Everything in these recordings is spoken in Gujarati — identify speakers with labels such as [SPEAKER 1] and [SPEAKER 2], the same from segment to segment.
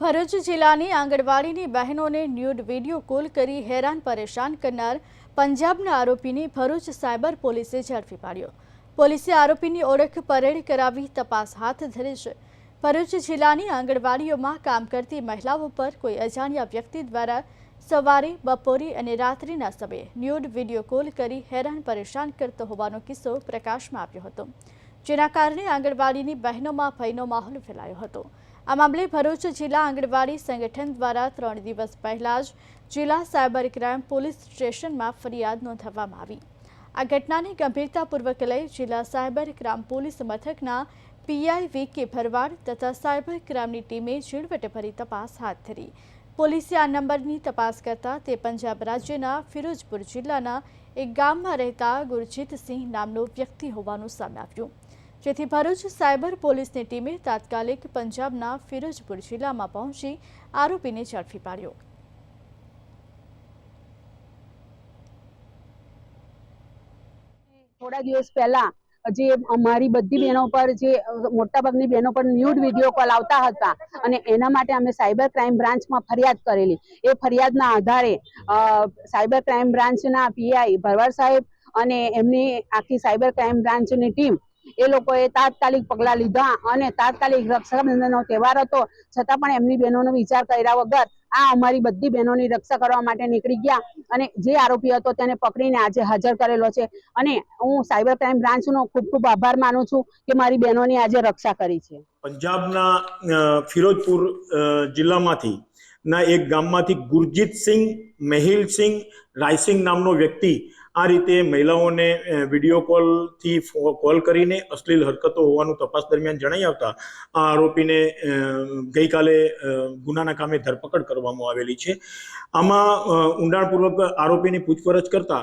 [SPEAKER 1] ભરૂચ જિલ્લાની આંગણવાડીની બહેનોને ન્યૂડ વીડિયો કોલ કરી હેરાન પરેશાન કરનાર પંજાબના આરોપીને ભરૂચ સાયબર પોલીસે ઝડપી પાડ્યો. પોલીસે આરોપીની ઓળખ પરેડ કરાવી તપાસ હાથ ધરી છે. ભરૂચ જિલ્લાની આંગણવાડીઓમાં કામ કરતી મહિલાઓ પર કોઈ અજાણ્યા વ્યક્તિ દ્વારા સવારે, બપોરે અને રાત્રિના સમયે ન્યૂડ વીડિયો કોલ કરી હેરાન પરેશાન કરતો હોવાનો કિસ્સો પ્રકાશમાં આવ્યો હતો, જેના કારણે આંગણવાડીની બહેનોમાં ભયનો માહોલ ફેલાયો હતો. આ મામલે ભરૂચ જિલ્લા આંગણવાડી સંગઠન દ્વારા ત્રણ દિવસ પહેલા જ જિલ્લા સાયબર ક્રાઇમ પોલીસ સ્ટેશનમાં ફરિયાદ નોંધાવવામાં આવી. આ ઘટનાને ગંભીરતાપૂર્વક લઈ જિલ્લા સાયબર ક્રાઇમ પોલીસ મથકના પીઆઈ વી કે ભરવાડ તથા સાયબર ક્રાઇમની ટીમે ઝીણવટભરી તપાસ હાથ ધરી. પોલીસે આ નંબરની તપાસ કરતા તે પંજાબ રાજ્યના ફિરોજપુર જિલ્લાના એક ગામમાં રહેતા ગુરજીતસિંહ નામનો વ્યક્તિ હોવાનું સામે આવ્યું. જેથી ભરૂચ સાયબર પોલીસની ટીમે તાત્કાલિક પંજાબના ફિરોજપુર જિલ્લામાં પહોંચી આરોપીને ઝડપી પાડ્યો.
[SPEAKER 2] થોડા દિવસ પહેલા જે અમારી બધી બહેનો પર જે, મોટાભાગની બહેનો પર ન્યૂડ વીડિયો કોલ આવતા હતા અને એના માટે અમે સાયબર ક્રાઇમ બ્રાન્ચમાં ફરિયાદ કરેલી. એ ફરિયાદના આધારે સાયબર ક્રાઇમ બ્રાન્ચના પીઆઈ ભરવાડ સાહેબ અને એમની આખી સાયબર ક્રાઇમ બ્રાન્ચની ટીમ એ લોકોએ તાત્કાલિક પગલાં લીધા અને તાત્કાલિક રક્ષાબંધનનો તહેવાર હતો. છતાં પણ એમની બહેનોનો વિચાર કર્યા વગર આ અમારી બધી બહેનોની રક્ષા કરવા માટે નીકળી ગયા અને જે આરોપી હતો તેને પકડીને આજે હાજર કરેલો છે. અને હું સાયબર ક્રાઇમ બ્રાન્ચનો ખૂબ ખૂબ આભાર માનું છું કે મારી બહેનોની આજે રક્ષા કરી છે.
[SPEAKER 3] પંજાબના ફિરોજપુર જિલ્લામાંથી ના એક ગામમાંથી ગુરજીતસિંહ મેહિલસિંહ રાયસિંગ નામનો વ્યક્તિ આ રીતે મહિલાઓને વીડિયો કોલથી કોલ કરીને અશ્લીલ હરકતો હોવાનું તપાસ દરમિયાન જણાઈ આવતા આ આરોપીને ગઈકાલે ગુનાના કામે ધરપકડ કરવામાં આવેલી છે. આમાં ઊંડાણપૂર્વક આરોપીની પૂછપરછ કરતા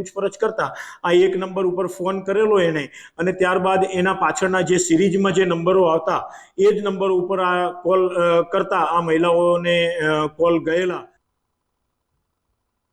[SPEAKER 3] પૂછપરછ કરતા આ એક નંબર ઉપર ફોન કરેલો એને અને ત્યારબાદ એના પાછળના જે સિરીઝમાં જે નંબરો આવતા એ જ નંબર ઉપર આ કોલ કરતા આ મહિલાઓને કોલ ગયેલા.